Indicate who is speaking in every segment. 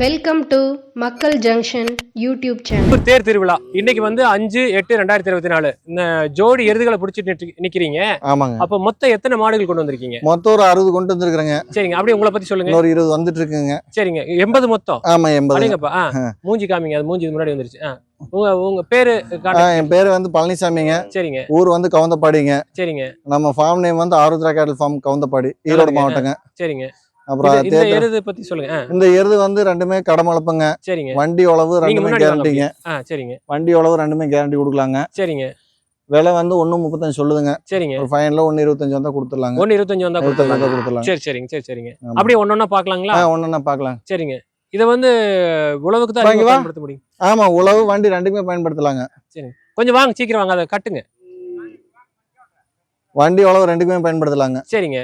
Speaker 1: Welcome to Makkal junction YouTube channel.
Speaker 2: ஒரு தேர் திருவிழா. இன்னைக்கு வந்து அஞ்சு எட்டு ரெண்டாயிரத்தி இருபத்தி நாலு. இந்த ஜோடி எருதுகளை பிடிச்சிட்டு நிக்கிறீங்க.
Speaker 3: ஆமாங்க.
Speaker 2: அப்ப மொத்தம் எத்தனை மாடுகள் கொண்டு வந்திருக்கீங்க?
Speaker 3: மொத்தம் ஒரு அறுபது கொண்டு வந்திருக்கிறேங்க.
Speaker 2: சரிங்க. அப்படியே உங்களை பத்தி சொல்லுங்க.
Speaker 3: இன்னொரு இருபது வந்துட்டு இருக்குங்க
Speaker 2: சரிங்க. எண்பது மொத்தம்?
Speaker 3: ஆமா எண்பது.
Speaker 2: மூஞ்சி காமிங்க. அது மூஞ்சி முன்னாடி வந்துருச்சு. உங்க உங்க பேரு.
Speaker 3: என் பேர் வந்து பழனிசாமிங்க.
Speaker 2: சரிங்க.
Speaker 3: ஊர் வந்து கவுந்தப்பாடிங்க.
Speaker 2: சரிங்க.
Speaker 3: நம்ம ஃபார்ம் நேம் வந்து ஆருத்ரா கேட்டல் ஃபார்ம் கவுந்தப்பாடி ஈரோடு. மாவட்டங்க.
Speaker 2: சரிங்க.
Speaker 3: அப்புறம்
Speaker 2: இந்த எருது பத்தி சொல்லுங்க.
Speaker 3: இந்த எருது வந்து ரெண்டுமே கடமளப்புங்க.
Speaker 2: சரிங்க.
Speaker 3: வண்டி உழவு ரெண்டுமே கேரண்டிங்க
Speaker 2: சரிங்க.
Speaker 3: வண்டி உழவு ரெண்டுமே கேரண்டி கொடுக்கலாங்க.
Speaker 2: சரிங்க.
Speaker 3: விலை வந்து ஒண்ணு முப்பத்தஞ்சு சொல்லுதுங்க.
Speaker 2: சரிங்க.
Speaker 3: ஒரு ஃபைனல்ல ஒண்ணு இருபத்தஞ்சு வந்தா கொடுத்துடலாங்க.
Speaker 2: ஒன்னு இருபத்தஞ்சு வந்தா
Speaker 3: இருபத்தஞ்சு
Speaker 2: கொடுத்துடலாம்
Speaker 3: வந்தா கொடுத்துடலாங்க.
Speaker 2: சரி சரிங்க சரி சரிங்க. அப்படியே ஒன்னொன்னா பாக்கலாங்களா?
Speaker 3: ஆ ஒண்ணு பார்க்கலாம்
Speaker 2: சரிங்க. இதை வந்து உழவுக்கு தான். பயன்படுத்த முடியும்.
Speaker 3: ஆமா உழவு வண்டி ரெண்டுமே பயன்படுத்தலாங்க.
Speaker 2: கொஞ்சம் வாங்க சீக்கிரம் வாங்க அதை கட்டுங்க.
Speaker 3: வண்டி உழவு ரெண்டுக்குமே பயன்படுத்தலாங்க.
Speaker 2: சரிங்க.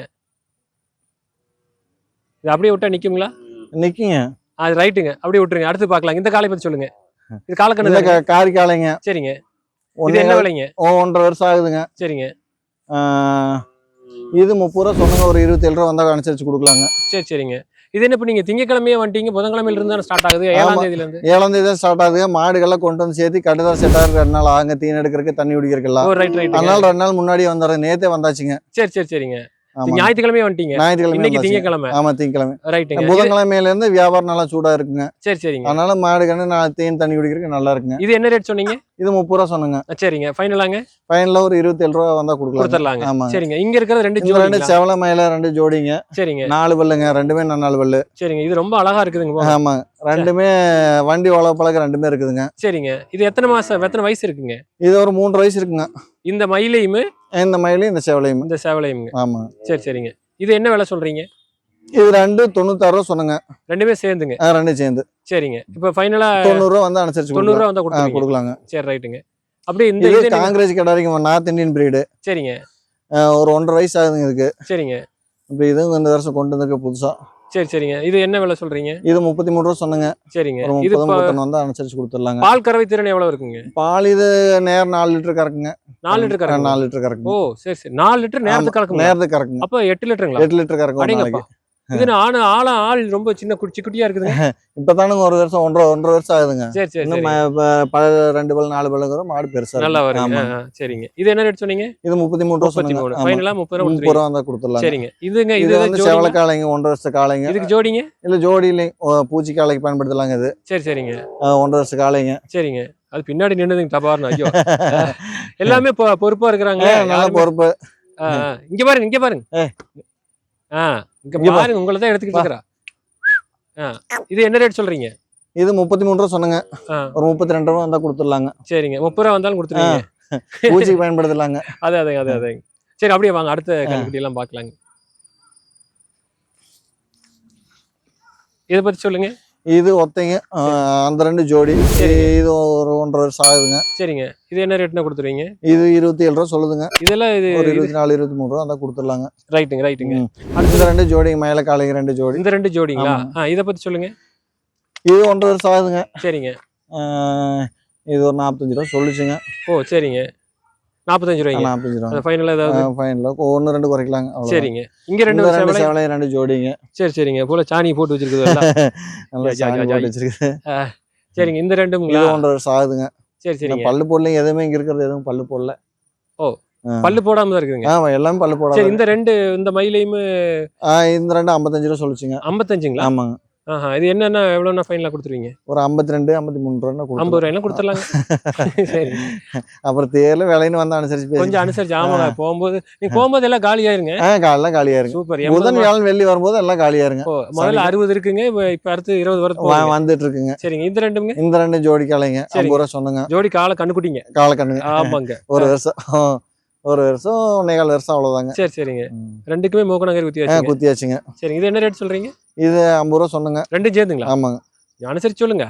Speaker 2: இது அப்படியே விட்டா நிக்குங்களா?
Speaker 3: நிக்குங்க.
Speaker 2: அது ரைட்டுங்க. அப்படியே விட்டுருங்க. அடுத்து பார்க்கலாம் இந்த காலை பத்தி சொல்லுங்க. இது காலக்கண்ணு
Speaker 3: காரி காலைங்க.
Speaker 2: சரிங்க. இது என்ன விலைங்க?
Speaker 3: ஒன்றரை வருஷம் ஆகுதுங்க.
Speaker 2: சரிங்க.
Speaker 3: இது முப்பது ரூபா சொன்னாங்க ஒரு இருபத்தேழு ரூபா வந்தா அனுசரிச்சு கொடுக்கலாங்க.
Speaker 2: சரி சரிங்க. இது என்ன இப்ப நீங்க திங்கக்கிழமையே வந்துட்டீங்க புதன்கிழமையில இருந்து ஸ்டார்ட் ஆகுது? ஏழாம்
Speaker 3: ஆமா.
Speaker 2: தேதியில இருந்து
Speaker 3: ஏழாம் தேதி தான் ஸ்டார்ட் ஆகுதுங்க. மாடுகள்லாம் கொண்டு வந்து சேர்த்து கட்டுதான் செட் ஆகுது. ரெண்டு நாள் ஆகுங்க. தீன் எடுக்கிறதுக்கு தண்ணி
Speaker 2: ரைட்
Speaker 3: அதனால ரெண்டு நாள் முன்னாடி வந்துடுறேன். நேத்தே வந்தாச்சுங்க.
Speaker 2: சரி சரி சரிங்க.
Speaker 3: ஆமா.
Speaker 2: ஞாயிற்றுக்கிழமையே வந்துட்டீங்க.
Speaker 3: ஞாயிற்றுக்கிழமை.
Speaker 2: திங்கக்கிழமை.
Speaker 3: ஆமா திங்கக்கிழமை.
Speaker 2: ரைட்டுங்க.
Speaker 3: புதன்கிழமையில இருந்து வியாபாரம் நல்லா சூடா இருக்குங்க
Speaker 2: சரி சரிங்க.
Speaker 3: அதனால மாடுகன்னு நான் தேன் தண்ணி குடிக்கிறதுக்கு நல்லா இருக்குங்க
Speaker 2: இது என்ன ரேட் சொன்னீங்க?
Speaker 3: இது முப்பது ரூபா சொன்னேங்க.
Speaker 2: சரிங்க. ஃபைனலாங்க?
Speaker 3: ஃபைனல்ல ஒரு இருபத்தேழு ரூபா வந்தா கொடுக்கலாம் ஆமாங்க.
Speaker 2: சரிங்க. இங்க இருக்கிறது ரெண்டு
Speaker 3: இந்த ரெண்டு? செவல மயில ரெண்டு ஜோடிங்க.
Speaker 2: சரிங்க.
Speaker 3: நாலு பல்லுங்க ரெண்டுமே நாலு பல்லு
Speaker 2: சரிங்க. இது ரொம்ப அழகா இருக்குதுங்க.
Speaker 3: ஆமாங்க. ரெண்டுமே வண்டி உழவு பழக்கம் ரெண்டுமே இருக்குதுங்க.
Speaker 2: சரிங்க. இது எத்தனை மாசம் எத்தனை வயசு இருக்குங்க?
Speaker 3: இது ஒரு மூன்று வயசு இருக்குங்க.
Speaker 2: இந்த மயிலையும்?
Speaker 3: இந்த மயிலையும் இந்த செவலையும்.
Speaker 2: இந்த சேவலையுங்க
Speaker 3: ஆமா.
Speaker 2: சரி சரிங்க. இது என்ன விலை சொல்றீங்க?
Speaker 3: இது ரெண்டு தொண்ணூத்தாறு ரூபா சொன்னங்க.
Speaker 2: ரெண்டுமே சேர்ந்துங்க.
Speaker 3: ஆ, ரெண்டு சேர்ந்து.
Speaker 2: சரிங்க. இப்போ ஃபைனலா
Speaker 3: தொண்ணூறு ரூபா வந்து அனுசரிச்சு
Speaker 2: தொண்ணூறு ரூபா
Speaker 3: கொடுக்கலாம்.
Speaker 2: வந்தா
Speaker 3: ஆ,
Speaker 2: கொடுத்துருங்க
Speaker 3: கொடுக்கலாங்க.
Speaker 2: சரி ரைட்டுங்க. அப்படியே இந்த
Speaker 3: காங்கிரஸ் கிடைக்கும் நார்த் இந்தியன் பிரீடு
Speaker 2: சரிங்க.
Speaker 3: ஒரு ஒன்றரை வயசு ஆகுதுங்க இதுக்கு.
Speaker 2: சரிங்க.
Speaker 3: இப்போ இதுவும் இந்த வருஷம் கொண்டு வந்திருக்க புதுசா.
Speaker 2: சரி சரிங்க. இது என்ன விலை சொல்றீங்க?
Speaker 3: இது முப்பத்தி மூணு ரூபா சொன்னங்க.
Speaker 2: சரிங்க. இது
Speaker 3: வந்து அனுசரிச்சு கொடுத்துடலாங்க.
Speaker 2: பால் கறவை திறன் எவ்வளவு இருக்குங்க?
Speaker 3: பால் இது நேரம் நாலு லிட்டர் கறக்குங்க.
Speaker 2: நாலு லிட்டர்
Speaker 3: ஆ,
Speaker 2: கறக்கும்
Speaker 3: நாலு லிட்டர் கறக்குங்க.
Speaker 2: ஓ சரி சரி. நாலு லிட்டர் நேரத்துக்கு கறக்குங்க
Speaker 3: நேரத்துக்கு கறக்குங்க.
Speaker 2: அப்போ எட்டு லிட்டருங்களா?
Speaker 3: எட்டு லிட்டர் கறக்கும்.
Speaker 2: இது ஆனா ஆளா ஆள் ரொம்ப சின்ன குச்சி குட்டியா இருக்குதுங்க?
Speaker 3: இப்பதானுங்க ஒரு வருஷம் ஒன்றரை ஒன்றரை வருஷம் ஆகுதுங்க.
Speaker 2: சரி சரி
Speaker 3: இன்னும் பல ரெண்டு பல் நாலு பல்லுங்கிற மாடு பெருசா
Speaker 2: நல்லா. வருங்க. சரிங்க. இது என்ன ரேட் சொன்னீங்க?
Speaker 3: இது முப்பத்தி மூணு
Speaker 2: முப்பத்தி மூணு. ஃபைனலா முப்பது ரூபா
Speaker 3: முப்பது ரூபா வந்தா கொடுத்துடலாங்க.
Speaker 2: சரிங்க. இதுங்க
Speaker 3: இது வந்து? செவல காளைங்க ஒன்றரை வருஷ காளைங்க
Speaker 2: இதுக்கு ஜோடிங்க?
Speaker 3: இல்ல ஜோடி இல்லைங்க பூச்சி காளைக்கு பயன்படுத்தலாங்க இது.
Speaker 2: சரி சரிங்க.
Speaker 3: ஒன்றரை வருஷ காளைங்க
Speaker 2: சரிங்க. அது பின்னாடி நின்னுதுங்க தபார்னு. ஐயோ. எல்லாமே பொறுப்பா இருக்கிறாங்க
Speaker 3: நல்ல பொறுப்பு.
Speaker 2: இங்க பாருங்க இங்க பாருங்க. ஆ. இங்க
Speaker 3: இங்க பாரு.
Speaker 2: பாருங்க உங்களை தான் எடுத்துக்கிட்டு இருக்கிறா. இது என்ன ரேட் சொல்றீங்க?
Speaker 3: இது முப்பத்தி மூணு ரூபா சொன்னங்க. ஒரு முப்பத்தி ரெண்டு ரூபா வந்தா கொடுத்துடலாங்க.
Speaker 2: சரிங்க முப்பது ரூபா வந்தாலும் கொடுத்துருவீங்க.
Speaker 3: பூச்சிக்கு பயன்படுத்தலாங்க.
Speaker 2: அதே அதே அதே அதே. சரி அப்படியே வாங்க அடுத்த கல்குட்டி எல்லாம் பார்க்கலாங்க. இதை பத்தி சொல்லுங்க.
Speaker 3: இது ஒத்தைங்க அந்த ரெண்டு ஜோடி. இது ஒரு ஒன்றரை வருஷம் ஆகுதுங்க.
Speaker 2: சரிங்க. இது என்ன ரேட்னா கொடுத்துருவீங்க?
Speaker 3: இது இருபத்தி ஏழு ரூபா சொல்லுதுங்க.
Speaker 2: இதெல்லாம் இது
Speaker 3: ஒரு இருபத்தி நாலு இருபத்தி மூணு ரூபா வந்தா கொடுத்துடலாங்க.
Speaker 2: ரைட்டுங்க ரைட்டுங்க.
Speaker 3: இந்த ரெண்டு ஜோடிங்க மேல காளைங்க ரெண்டு ஜோடி.
Speaker 2: இந்த ரெண்டு ஜோடிங்களா? இதை பத்தி சொல்லுங்க.
Speaker 3: இது ஒன்றரை வருஷம் ஆகுதுங்க.
Speaker 2: சரிங்க.
Speaker 3: இது ஒரு நாற்பத்தஞ்சு ரூபா சொல்லிச்சுங்க.
Speaker 2: ஓ சரிங்க. நாற்பத்தஞ்சு ரூபாய்ங்க.
Speaker 3: நாற்பத்தஞ்சு ரூபா
Speaker 2: அந்த ஃபைனல் ஏதாவது?
Speaker 3: ஃபைனல் ஒன்று ரெண்டு குறைக்கலாங்க அவ்வளவுதான்.
Speaker 2: சரிங்க. இங்க ரெண்டு
Speaker 3: ரெண்டு
Speaker 2: சேவலை
Speaker 3: சேவலையும் ரெண்டு ஜோடிங்க.
Speaker 2: சரி சரிங்க. போல சாணி போட்டு வச்சிருக்குது.
Speaker 3: நல்லா சாணி போட்டு
Speaker 2: ஜா.
Speaker 3: வச்சிருக்கு
Speaker 2: சரிங்க. இந்த
Speaker 3: இது
Speaker 2: ரெண்டுங்களா
Speaker 3: ஒன்றரை வருஷம் ஆகுதுங்க.
Speaker 2: சரி சரிங்க.
Speaker 3: பல்லு போடலைங்க எதுவுமே இங்க இருக்கிறது எதுவும் பல்லு போடல.
Speaker 2: ஓ. பல்லு போடாம தான் இருக்குதுங்க?
Speaker 3: ஆமா எல்லாமே பல்லு
Speaker 2: சரி இந்த ரெண்டு இந்த மயிலையும்
Speaker 3: இந்த ரெண்டு ஐம்பத்தஞ்சு ரூபா சொல்லிச்சுங்க.
Speaker 2: ஐம்பத்தஞ்சுங்களா?
Speaker 3: ஆமாங்க.
Speaker 2: ஆஹா இது என்னென்ன எவ்வளோண்ணா ஃபைனலாக கொடுத்துருவீங்க?
Speaker 3: ஒரு ஐம்பத்தி ரெண்டு ஐம்பத்தி மூணு ரூபா
Speaker 2: ஐம்பது ரூபாய்லாம் கொடுத்துடலாங்க. சரி.
Speaker 3: அப்புறம் தேர்ல விலைன்னு வந்து அனுசரிச்சு
Speaker 2: கொஞ்சம் அனுசரிச்சு ஆமாங்க. போகும்போது நீங்க போகும்போது எல்லாம் காலியாயிருங்க.
Speaker 3: ஆ காலைல காலியா இருங்க
Speaker 2: சூப்பர்
Speaker 3: புதன் வியாழன் வெள்ளி வரும்போது எல்லாம் காலியா இருங்க
Speaker 2: ஓ முதல்ல அறுபது இருக்குங்க இப்ப- இப்ப அடுத்து இருபது வரது.
Speaker 3: வந்துட்டு இருக்குங்க
Speaker 2: சரிங்க இந்த ரெண்டுங்க?
Speaker 3: இந்த ரெண்டு ஜோடி காலைங்க. ஐம்பது ரூபா சொன்னங்க.
Speaker 2: ஜோடி காலை கண்ணுக்குட்டிங்க.
Speaker 3: காலக்கண்ணுங்க
Speaker 2: ஆமாங்க.
Speaker 3: ஒரு வருஷம். ஒரு வருஷம் ஒன்னேகால் வருஷம் அவ்வளவுதாங்க.
Speaker 2: சரி சரிங்க. ரெண்டுக்குமே மூக்கணங்கரி குத்தி
Speaker 3: ஆ,
Speaker 2: வச்சுங்க.
Speaker 3: குத்தியாச்சுங்க
Speaker 2: சரிங்க. இது என்ன ரேட் சொல்றீங்க?
Speaker 3: இது ஐம்பது ரூபா சொன்னங்க.
Speaker 2: ரெண்டும் சேர்ந்துங்களா?
Speaker 3: ஆமாங்க.
Speaker 2: அனுசரிச்சு சொல்லுங்க.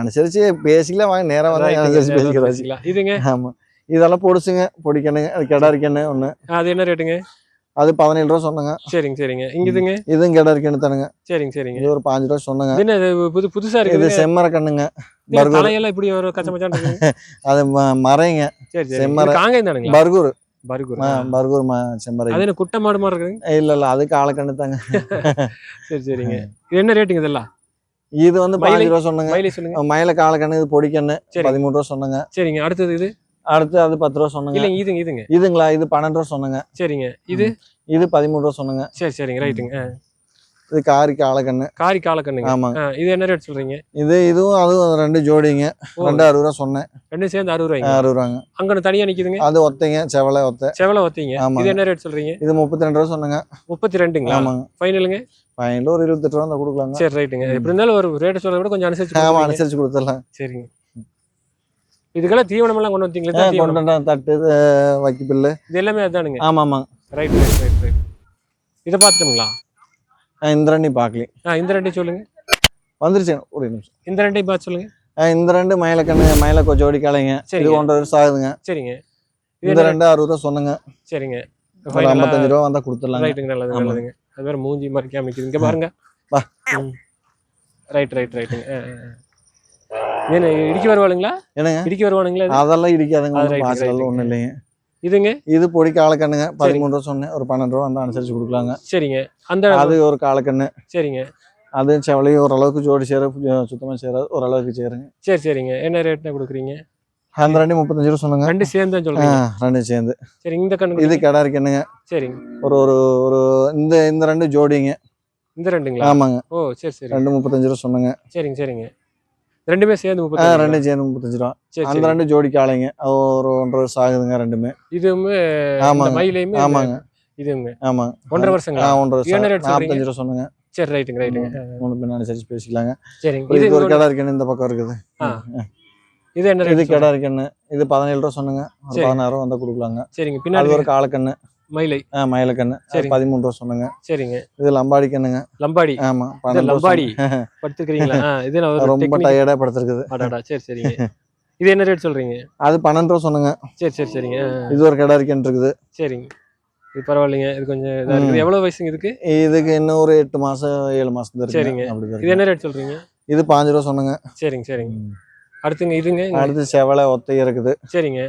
Speaker 3: அனுசரிச்சு பேசிக்கலாம் வாங்க நேரா வந்து அனுசரிச்சு
Speaker 2: பேசிக்கலாம். இதுங்க?
Speaker 3: ஆமா. இதெல்லாம் பொடிச்சுங்க பொடிக்கணுங்க. அது கிடாரிக்கண்ணு ஒண்ணு.
Speaker 2: அது என்ன ரேட்டுங்க
Speaker 3: அது பதினேழு ரூபா சொன்னங்க.
Speaker 2: சரிங்க சரிங்க. இங்க இதுங்க
Speaker 3: இதுவும் கிடாரிக்கண்ணு தானுங்க.
Speaker 2: சரிங்க சரிங்க.
Speaker 3: இது ஒரு பாஞ்சு ரூபா சொன்னங்க.
Speaker 2: இது என்ன இது புது புதுசா
Speaker 3: இது
Speaker 2: இருக்குது
Speaker 3: செம்மர கண்ணுங்க.
Speaker 2: இது தலையெல்லாம் இப்படி ஒரு கச்சமச்சான்
Speaker 3: அது மறைங்க
Speaker 2: சரி. இது காங்காயம் தானுங்களா?
Speaker 3: பர்கூர்.
Speaker 2: பர்கூர்.
Speaker 3: செம்மறை.
Speaker 2: அது குட்டை மாடு மாதிரி இருக்குங்க
Speaker 3: இல்ல இல்ல அது காலக்கண்ணு தாங்க
Speaker 2: சரி சரிங்க. இது என்ன ரேட்டுங்க இதெல்லாம்?
Speaker 3: இது வந்து பாஞ்சு ரூபா சொன்னங்க.
Speaker 2: மயிலை சொல்லுங்க.
Speaker 3: மயில காலக்கண்ணு இது பொடிக்கண்ணு. பதிமூணு ரூபா சொன்னங்க.
Speaker 2: சரிங்க. அடுத்தது இது?
Speaker 3: அடுத்து அது பத்து ரூபா சொன்னங்க.
Speaker 2: இல்லைங்க இதுங்க இதுங்க.
Speaker 3: இதுங்களா இது பன்னெண்டு ரூபா சொன்னங்க.
Speaker 2: சரிங்க. இது?
Speaker 3: இது பதிமூணு ரூபா சொன்னங்க.
Speaker 2: சரி சரிங்க. ரைட்டுங்க.
Speaker 3: இது காரி காலக்கண்ணு.
Speaker 2: காரி காலக்கண்ணுங்க.
Speaker 3: ஆமாங்க
Speaker 2: இது என்ன ரேட் சொல்றீங்க?
Speaker 3: இது இதுவும் அதுவும் ரெண்டு ஜோடிங்க. ரெண்டு அறுபது ரூபா சொன்னேன்.
Speaker 2: ரெண்டும் சேர்ந்து அறுபது ரூபாய்ங்க?
Speaker 3: அறுபது ரூபாங்க.
Speaker 2: அங்கன தனியா நிக்குதுங்க?
Speaker 3: அது ஒத்தைங்க செவலை ஒத்தை.
Speaker 2: செவல ஒத்தீங்க. இது என்ன ரேட் சொல்றீங்க?
Speaker 3: இது முப்பத்தி ரெண்டு ரூபா சொன்னங்க.
Speaker 2: முப்பத்தி ரெண்டுங்களா
Speaker 3: ஆமாங்க.
Speaker 2: ஃபைனலுங்க
Speaker 3: ஃபைனல் ஒரு இருபத்தெட்டு ரூபா இருந்தா கொடுக்கலாங்க.
Speaker 2: சரி ரைட்டுங்க. எப்படி இருந்தாலும் ஒரு ரேட் சொல்றத விட கொஞ்சம் அனுசரிச்சு
Speaker 3: ஆமா
Speaker 2: கொடுக்குறீங்க.
Speaker 3: அனுசரிச்சு கொடுத்துடலாம்.
Speaker 2: சரிங்க. இதுக்கெல்லாம் தீவனம் எல்லாம் கொண்டு வந்தீங்களா.
Speaker 3: கொண்டு வந்தா தட்டு இது, வைக்க பில்லு.
Speaker 2: இது எல்லாமே அதானுங்க.
Speaker 3: ஆமா ஆமாங்க
Speaker 2: ரைட் ரைட் ரைட் ரைட். இதை பார்த்துட்டோங்களா
Speaker 3: இந்த ரெண்டையும் பார்க்கலையும்
Speaker 2: இந்த ரெண்டையும் சொல்லுங்க.
Speaker 3: வந்துருச்சு ஒரு நிமிஷம்.
Speaker 2: இந்த ரெண்டையும் பார்த்து சொல்லுங்க.
Speaker 3: இந்த ரெண்டு மயிலக்கண்ணு மயில கொ- ஜோடி காலைங்க
Speaker 2: சரிங்க.
Speaker 3: ஒன்றரை வருஷம் ஆகுதுங்க.
Speaker 2: சரிங்க.
Speaker 3: இந்த
Speaker 2: என்ன?
Speaker 3: ரெண்டு அறுபது ரூபா சொன்னங்க.
Speaker 2: சரிங்க.
Speaker 3: ஐம்பத்தஞ்சு ரூபா வந்தா கொடுத்துடலாங்க.
Speaker 2: ரைட்டுங்க நல்லது. நல்லதுங்க. அது வேற மூஞ்சி மாதிரி காமிக்குது இங்க பாருங்க.
Speaker 3: வா.
Speaker 2: ரைட் ரைட் ரைட்டுங்க ஏன்னு இடிக்க வருவாளுங்களா?
Speaker 3: என்னங்க?
Speaker 2: இடிக்க வருவானுங்களா?
Speaker 3: அதெல்லாம் இடிக்காதுங்க. ஒன்றும் இல்லைங்க.
Speaker 2: இதுங்க?
Speaker 3: இது பொடி காலக்கண்ணுங்க பதிமூணு ரூபா சொன்னேன். ஒரு பன்னெண்டு ரூபா வந்து அனுசரிச்சு கொடுக்கலாங்க.
Speaker 2: சரிங்க. அந்த
Speaker 3: அது ஒரு காலக்கண்ணு.
Speaker 2: சரிங்க.
Speaker 3: அது செவலையும் ஓரளவுக்கு ஜோடி சேர சுத்தமா சேராது. ஓரளவுக்கு சேருங்க.
Speaker 2: சரி சரிங்க. என்ன ரேட்னா கொடுக்குறீங்க?
Speaker 3: அந்த ரெண்டு முப்பத்தஞ்சு ரூபா சொன்னங்க.
Speaker 2: ரெண்டு சேர்ந்து சொல்றீங்க.
Speaker 3: ரெண்டும் சேர்ந்து.
Speaker 2: சரி இந்த கண்ணு
Speaker 3: இது கிடா இருக்கண்ணுங்க
Speaker 2: சரிங்க.
Speaker 3: ஒரு ஒரு ஒரு இந்த இந்த ரெண்டு ஜோடிங்க.
Speaker 2: இந்த ரெண்டுங்களா?
Speaker 3: ஆமாங்க.
Speaker 2: ஓ சரி சரி.
Speaker 3: ரெண்டு முப்பத்தஞ்சு ரூபா சொன்னங்க.
Speaker 2: சரிங்க சரிங்க. ரெண்டுமே சேர்ந்து முப்பத்தி
Speaker 3: ரெண்டும் சேர்ந்து முப்பத்தஞ்சு ரூபா.
Speaker 2: சரி
Speaker 3: அந்த
Speaker 2: சரி.
Speaker 3: ரெண்டு ஜோடிக்கு ஆளைங்க அது ஒரு ஒன்றரை வருஷம் ஆகுதுங்க ரெண்டுமே.
Speaker 2: இதுவுமே
Speaker 3: ஆமாங்க.
Speaker 2: மயிலையுமே
Speaker 3: ஆமாங்க.
Speaker 2: இதுவுமே.
Speaker 3: ஆமாங்க.
Speaker 2: ஒன்றரை
Speaker 3: ஆ
Speaker 2: வருஷங்களா
Speaker 3: ஒன்றரை வருஷம்? நாற்பத்தஞ்சு ரூபா சொன்னங்க.
Speaker 2: சரி ரைட்டுங்க ரைட்டுங்க
Speaker 3: மூணு பேர் அனுசரிச்சு பேசிக்கலாங்க.
Speaker 2: சரிங்க இது
Speaker 3: ஒரு கடை இருக்கணும் இந்த பக்கம் இருக்குது.
Speaker 2: இது என்ன
Speaker 3: இது கடை இருக்கண்ணு இது பதினேழு ரூபா சொன்னங்க.
Speaker 2: சரி.
Speaker 3: பதினாறு ரூபா வந்தா கொடுக்கலாங்க.
Speaker 2: சரிங்க பின்னாடி
Speaker 3: ஒரு காலக்கண்ணு.
Speaker 2: மயிலை?
Speaker 3: ஆ, மயிலக்கண்ணு.
Speaker 2: சரி.
Speaker 3: பதிமூணு ரூபா சொன்னங்க
Speaker 2: சரிங்க.
Speaker 3: இது லம்பாடி. கண்ணுங்க
Speaker 2: லம்பாடி
Speaker 3: ஆமா
Speaker 2: லம்பாடி. படுத்துக்கிறீங்களா இது
Speaker 3: ரொம்ப டயர்டா படுத்திருக்குது.
Speaker 2: அடாடா சரி சரிங்க. இது என்ன ரேட் சொல்றீங்க?
Speaker 3: அது பன்னெண்டு ரூபா சொன்னங்க.
Speaker 2: சரி சரி சரிங்க.
Speaker 3: இது ஒரு கடை இருக்கேன் இருக்குது.
Speaker 2: சரிங்க. இது பரவாயில்லைங்க. இது கொஞ்சம் இருக்குது. எவ்வளவு வயசுங்க இதுக்கு?
Speaker 3: இதுக்கு இன்னும் ஒரு எட்டு மாசம் ஏழு மாசம் தான்
Speaker 2: சரிங்க. இது. என்ன ரேட் சொல்றீங்க?
Speaker 3: இது பாஞ்சு ரூபா சொன்னங்க.
Speaker 2: சரிங்க சரிங்க. அடுத்துங்க இதுங்க?
Speaker 3: அடுத்து செவலை ஒத்தை இருக்குது.
Speaker 2: சரிங்க.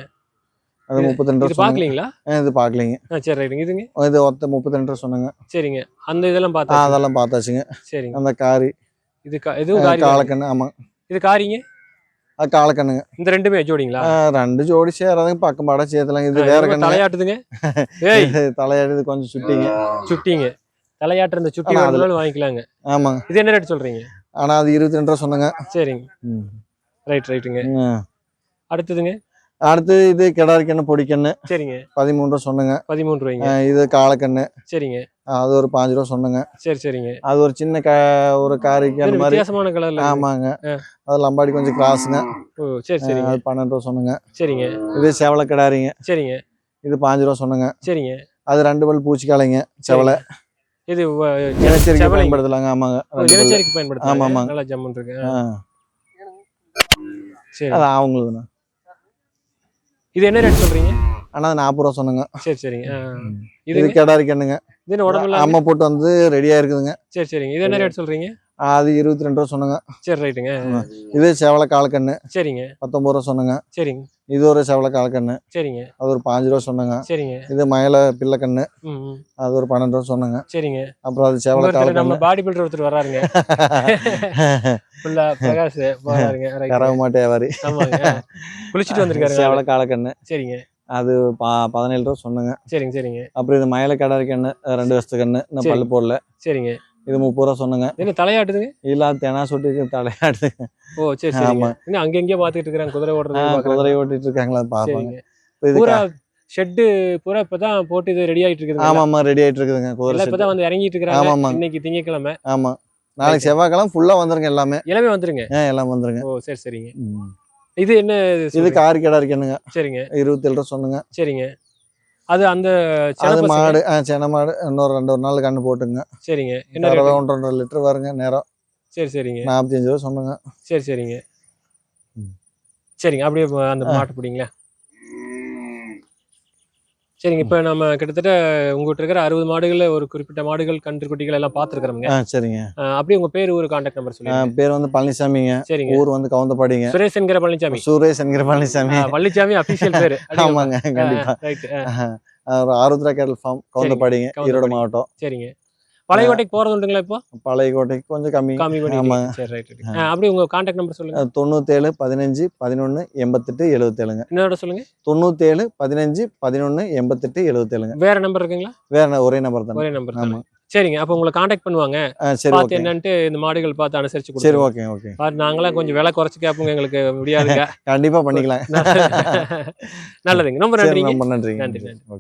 Speaker 3: அது முப்பத்தி ரெண்டு
Speaker 2: பாக்கலீங்களா?
Speaker 3: இது பாக்கலீங்க.
Speaker 2: சரி ரைட்டுங்க இதுங்க
Speaker 3: இது ஒத்த முப்பத்தி ரெண்டு சொன்னங்க.
Speaker 2: சரிங்க. அந்த இதெல்லாம் பார்த்தா
Speaker 3: அதெல்லாம் பார்த்தாச்சுங்க.
Speaker 2: சரிங்க.
Speaker 3: அந்த காரி.
Speaker 2: இது இதுவும்?
Speaker 3: காலக்கண்ணு ஆமா.
Speaker 2: இது காரிங்க?
Speaker 3: அது காலக்கண்ணுங்க.
Speaker 2: இந்த ரெண்டுமே ஜோடிங்களா?
Speaker 3: ரெண்டு ஜோடி சேராதுங்க. பக்கம் பாட சேர்த்தலாங்க இது வேற கண்ணு.
Speaker 2: தலையாட்டுதுங்க? ஏய்!
Speaker 3: இது தலையாடி கொஞ்சம் சுட்டிங்க.
Speaker 2: சுட்டிங்க. தலையாட்டுற இந்த சுட்டி வேணும்னாலும் வாங்கிக்கலாங்க.
Speaker 3: ஆமாங்க.
Speaker 2: இது என்ன ரேட் சொல்றீங்க?
Speaker 3: ஆனா அது இருபத்தி ரெண்டு ரூபா சொன்னங்க.
Speaker 2: சரிங்க. ரைட் ரைட்டுங்க. அடுத்ததுங்க?
Speaker 3: அடுத்து இது கிடாரிக்கண்ணு பொடிக்கண்ணு
Speaker 2: சரிங்க.
Speaker 3: பதிமூணு ரூபா சொன்னங்க
Speaker 2: பதிமூணு ரூபாய்ங்க
Speaker 3: இது காலக்கண்ணு
Speaker 2: சரிங்க.
Speaker 3: அது ஒரு பாஞ்சு ரூபா சொன்னங்க.
Speaker 2: சரி சரிங்க.
Speaker 3: அது ஒரு சின்ன க ஒரு காரிக்கு அந்த மாதிரி.
Speaker 2: வித்தியாசமான கலர்ல
Speaker 3: ஆமாங்க. அது லம்பாடி கொஞ்சம் கிராஸுங்க.
Speaker 2: ஓ சரி சரிங்க.
Speaker 3: அது பன்னெண்டு ரூபா சொன்னங்க.
Speaker 2: சரிங்க.
Speaker 3: இது செவலை கிடாரிங்க.
Speaker 2: சரிங்க.
Speaker 3: இது பாஞ்சு ரூபா சொன்னங்க.
Speaker 2: சரிங்க.
Speaker 3: அது ரெண்டு பல் பூச்சிக்காலைங்க செவலை.
Speaker 2: இது
Speaker 3: இனச்சரிக்கை. பயன்படுத்தலாங்க. ஆமாங்க.
Speaker 2: இனச்சேரிக்கு
Speaker 3: ஆமா,
Speaker 2: பயன்படுத்துறாங்க.
Speaker 3: ஆமாங்க.
Speaker 2: நல்லா ஜம்முன் இருக்கு
Speaker 3: அது அவங்களுக்குண்ணா
Speaker 2: இது என்ன ரேட் சொல்றீங்க?
Speaker 3: ஆனா அது நாற்பது ரூபா சொன்னங்க.
Speaker 2: சரி சரிங்க.
Speaker 3: இது
Speaker 2: இது
Speaker 3: கிடாரிக்கண்ணுங்க
Speaker 2: இது என்ன உடம்பு இல்லாம
Speaker 3: அம்மா போட்டு வந்து ரெடியா இருக்குதுங்க.
Speaker 2: சரி சரிங்க. இது என்ன ரேட் சொல்றீங்க?
Speaker 3: அது இருபத்தி ரெண்டு ரூபா சொன்னங்க.
Speaker 2: சரி ரைட்டுங்க.
Speaker 3: இது செவலை காலக்கண்ணு
Speaker 2: சரிங்க.
Speaker 3: பத்தொன்பது ரூபா சொன்னங்க.
Speaker 2: சரிங்க.
Speaker 3: இது ஒரு செவலை காலக்கண்ணு
Speaker 2: சரிங்க.
Speaker 3: அது ஒரு பாஞ்சு ரூபா சொன்னங்க.
Speaker 2: சரிங்க.
Speaker 3: இது மயில பிள்ளைக்கண்ணு. அது ஒரு பன்னெண்டு ரூபா சொன்னங்க.
Speaker 2: சரிங்க.
Speaker 3: அப்புறம் அது செவலை காலக்கண்ணு
Speaker 2: பாடி பில்டர் ஒருத்தர் வராருங்க. ஃபுல்லா பிரகாஷ் வராருங்க.
Speaker 3: கறவை மாட்டே வாரி
Speaker 2: குளிச்சுட்டு வந்திருக்காரு.
Speaker 3: செவலை காலக்கண்ணு
Speaker 2: சரிங்க.
Speaker 3: அது பா பதினேழு ரூபா சொன்னங்க.
Speaker 2: சரிங்க சரிங்க.
Speaker 3: அப்புறம் இது மயில கடை கண்ணு ரெண்டு வருஷத்து கண்ணு. இன்னும். பல்லு போடல.
Speaker 2: சரிங்க.
Speaker 3: இது முப்பது ரூபா சொன்னங்க.
Speaker 2: என்ன தலையாட்டுதுங்க
Speaker 3: இல்ல தெனா சுட்டி தலையாடுது
Speaker 2: ஓ சரி சரிங்க
Speaker 3: ஆமா.
Speaker 2: இன்னும் அங்கங்கேயே பாத்துட்டு இருக்கிறாங்க குதிரை
Speaker 3: ஆ,
Speaker 2: ஓடுறது
Speaker 3: குதிரை ஓட்டிட்டு இருக்காங்களா பாப்பாங்க.
Speaker 2: பூரா ஷெட்டு பூரா இப்பதான் போட்டு இது ரெடி ஆயிட்டு இருக்குது
Speaker 3: ஆமா ஆமா ரெடி ஆயிட்டு இருக்குதுங்க குதிரை.
Speaker 2: இப்பதான் வந்து இறங்கிட்டு இருக்காங்க
Speaker 3: ஆமா.
Speaker 2: இன்னைக்கு திங்கக்கிழமை.
Speaker 3: ஆமா. நாளைக்கு செவ்வாய்க்கிழமை ஃபுல்லா வந்துருங்க எல்லாமே.
Speaker 2: எல்லாமே வந்துருங்க?
Speaker 3: எல்லாம் வந்துருங்க.
Speaker 2: ஓ சரி சரிங்க. இது என்ன
Speaker 3: இது? காரி கடை இருக்கணுங்க
Speaker 2: சரிங்க.
Speaker 3: இருபத்தி ஏழு ரூபா சொன்னுங்க.
Speaker 2: சரிங்க. அது அந்த
Speaker 3: அது மாடு ஆ சென மாடு. இன்னொரு ரெண்டு ஒரு நாள் கண்ணு போட்டுங்க.
Speaker 2: சரிங்க. என்ன ரேட்டு?
Speaker 3: ஒன்றரை ஒன்றரை லிட்டர் வருங்க நேரம்.
Speaker 2: சரி சரிங்க.
Speaker 3: நாற்பத்தி அஞ்சு ரூபா சொன்னுங்க.
Speaker 2: சரி சரிங்க.
Speaker 3: ம்.
Speaker 2: சரிங்க. அப்படியே அந்த
Speaker 3: ஆ.
Speaker 2: மாட்டு பிடிங்களா சரிங்க இப்போ நம்ம கிட்டத்தட்ட உங்ககிட்ட இருக்கிற அறுபது மாடுகள்ல ஒரு குறிப்பிட்ட மாடுகள் கன்று குட்டிகள் எல்லாம் பார்த்துருக்குறோங்க
Speaker 3: சரிங்க
Speaker 2: அப்படியே உங்க பேர் ஊர் கான்டாக்ட் நம்பர் சொல்லுங்க
Speaker 3: பேர் வந்து பழனிசாமிங்க
Speaker 2: சரிங்க
Speaker 3: ஊர் வந்து கவுந்தப்பாடிங்க
Speaker 2: சுரேஷ் என்கிற பழனிசாமி
Speaker 3: சுரேஷ் என்கிற பழனிசாமி
Speaker 2: பழனிசாமி அபிஷியல் பேரு
Speaker 3: ஆமாங்க கண்டிப்பா. ஒரு ஆருத்ரா கேட்டல் ஃபார்ம் கவுந்தப்பாடிங்க
Speaker 2: கவுந்தப்பாடி.
Speaker 3: ஈரோடு மாவட்டம்
Speaker 2: சரிங்க பழைய கோட்டைக்கு போறது உண்டுங்களா இப்போ?
Speaker 3: பழைய கோட்டைக்கு கொஞ்சம் கம்மி.
Speaker 2: கம்மி பண்ணி. சரி ரைட் அப்படியே உங்க கான்டாக்ட் நம்பர் சொல்லுங்க.
Speaker 3: தொண்ணூத்தேழு பதினஞ்சு பதினொன்று எண்பத்தெட்டு எழுபத்தேழுங்க
Speaker 2: இன்னொரு சொல்லுங்க.
Speaker 3: தொண்ணூத்தேழு பதினஞ்சு பதினொன்று எண்பத்தெட்டு எழுபத்தேழுங்க
Speaker 2: வேற நம்பர் இருக்குங்களா?
Speaker 3: வேற ஒரே நம்பர் தானே
Speaker 2: ஒரே நம்பர்
Speaker 3: ஆமா.
Speaker 2: சரிங்க அப்போ உங்களை கான்டாக்ட் பண்ணுவாங்க.
Speaker 3: சரி
Speaker 2: பார்த்து என்னன்ட்டு இந்த மாடுகள் பார்த்து அனுசரிச்சு
Speaker 3: சரி ஓகே ஓகே.
Speaker 2: பார்த்து நாங்களாம் கொஞ்சம் விலை குறைச்சு கேட்போங்க எங்களுக்கு முடியாதுங்க.
Speaker 3: கண்டிப்பா பண்ணிக்கலாம்.
Speaker 2: நல்லதுங்க. ரொம்ப நன்றிங்க.
Speaker 3: ரொம்ப நன்றிங்க.
Speaker 2: நன்றி, நன்றி.